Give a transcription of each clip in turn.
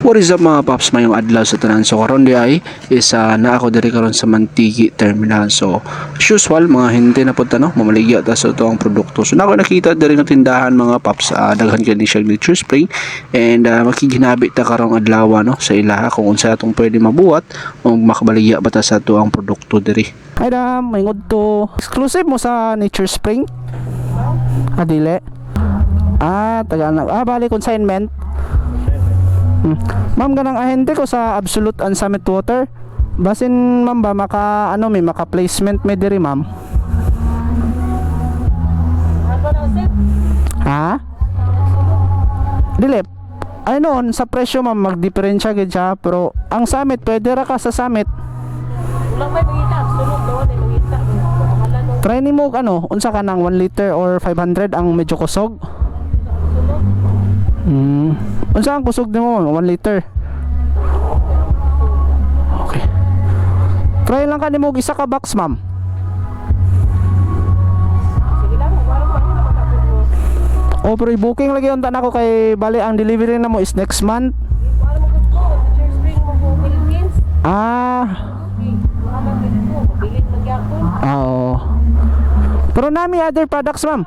What is up mga paps? Mayong adlaw sa tanan. So karon di ay is uh, na ako diri karon sa Mantigi Terminal. So as usual mga hindi na punta no? Mamaligya ta sa ito ang produkto. So na ako nakita diri nga tindahan mga paps uh, daghan kani siya nature spring. And uh, makiginabi ta karong adlaw no? Sa ilaha kung unsa atong pwede mabuhat o makabaligya ba ta sa ito ang produkto diri. Hi dam. May to exclusive mo sa Nature Spring? Adile Ah taga ah bali consignment Hmm. Ma'am ganang ahente ko sa Absolute and Summit Water. Basin ma'am ba maka ano may maka placement may diri ma'am. Ha? Dilip. Ay noon sa presyo ma'am magdiferensya gid siya pero ang Summit pwede ra ka sa Summit. Ulang may ay mangita. Pangalan nung Try ni mo ano unsa ka nang 1 liter or 500 ang medyo kusog. Unsa ang kusog nimo 1 liter? Okay. Try lang ka nimo og isa ka box ma'am. sige lang, wala mo ano makapagod. O pero booking lagi unta nako kay bali ang delivery na mo is next month. Ah, ah, oo. Pero nami other products ma'am.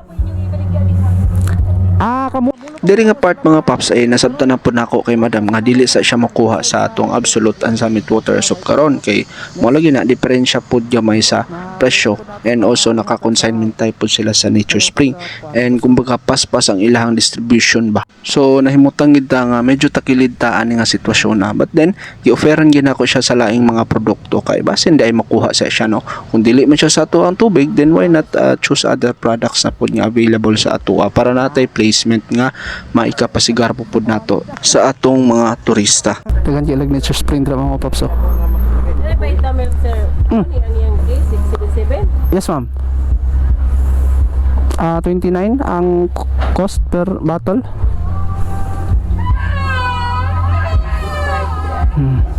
Ah, kamu Diri nga part mga paps ay nasabtan na po nako kay madam nga dili sa siya makuha sa atong absolute and summit water soup karon. Kay mo lagi na diferensya pud gamay sa presyo and also naka-consignment type po sila sa Nature Spring. And kumbaga paspas ang ilahang distribution ba. So nahimutang gid nga medyo takilid ta nga sitwasyon na. But then gi-offeran gid ako siya sa laing mga produkto kay basin di ay makuha sa siya no? Kung dili man siya sa ato ang tubig then why not uh, choose other products na pud nga available sa ato para natay placement nga maikapasigar po pud nato sa atong mga turista dagan ilag Nature Spring dra mga papso? Ano 677? Yes, ma'am. Ah, 29 ang cost per bottle. Hmm.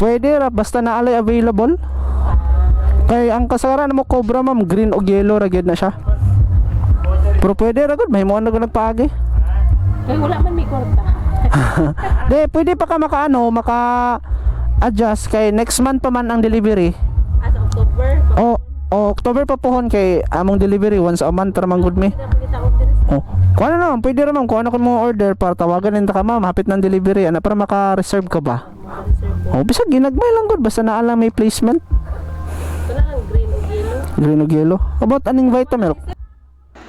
Pwede ra basta naalay available. Kay ang kasaran mo cobra ma'am green o yellow ra gyud na siya. Pero pwede ra gud may mo na nagpaagi. Kay wala man may kwarta. De, pwede pa ka makaano, maka adjust kay next month pa man ang delivery. As October, O, o October pa pohon kay among delivery once a month ra man gud order Oh, kuha na naman, pwede naman, kuha na ko mo order para tawagan nila ka ma'am, hapit ng delivery, ano, para maka-reserve ka ba? Oh, bisa ginagmay lang good, basta naalang may placement, lang green o yellow. About aning Vitamilk?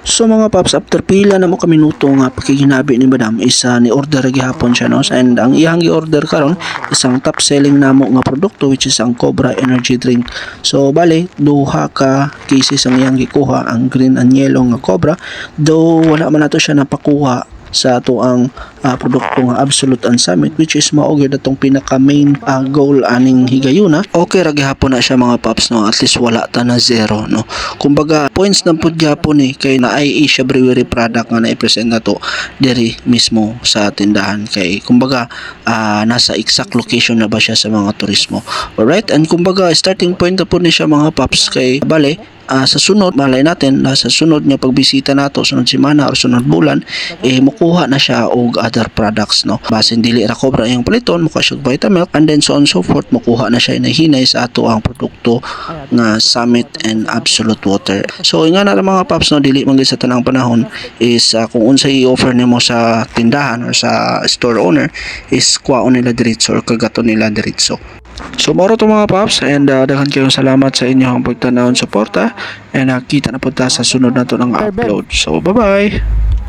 So mga paps, after pila na mo ka minuto nga pagkiginabi ni Madam is uh, ni order gihapon siya no and ang iyang gi-order karon isang top selling namo nga produkto which is ang Cobra Energy Drink. So bale duha ka cases ang iyang gikuha ang green and yellow nga Cobra though wala man nato siya napakuha sa ato ang ah, produkto nga Absolute and Summit which is mao gyud atong pinaka main ah, goal aning higayuna. Okay ra gihapon na siya mga paps no? At least wala ta na zero no? Kumbaga points na pud gyapon ni kay na ay Asia Brewery product nga na-present na to diri mismo sa tindahan. Kay kumbaga ah, nasa exact location na ba siya sa mga turismo? Alright and kumbaga starting point na po ni siya mga paps kay bale ah, sa sunod malay natin na sa sunod nga pagbisita nato sunod semana or sunod bulan eh mukuha na siya og other products no? Basin dili ra cobra yung paliton muka siya Vitamilk and then so on so forth mukuha na siya inahinay sa ato ang produkto nga Summit and Absolute Water. So nga na mga paps no? Dili man sa tanang panahon is ah, kung unsay i-offer nimo sa tindahan or sa store owner is kuwaon nila diretso or kagaton nila diretso So moro to mga paps and uh, daghan kayong salamat sa inyong pagtanaw suporta and uh, kita na po ta sa sunod na to ng upload. So bye bye.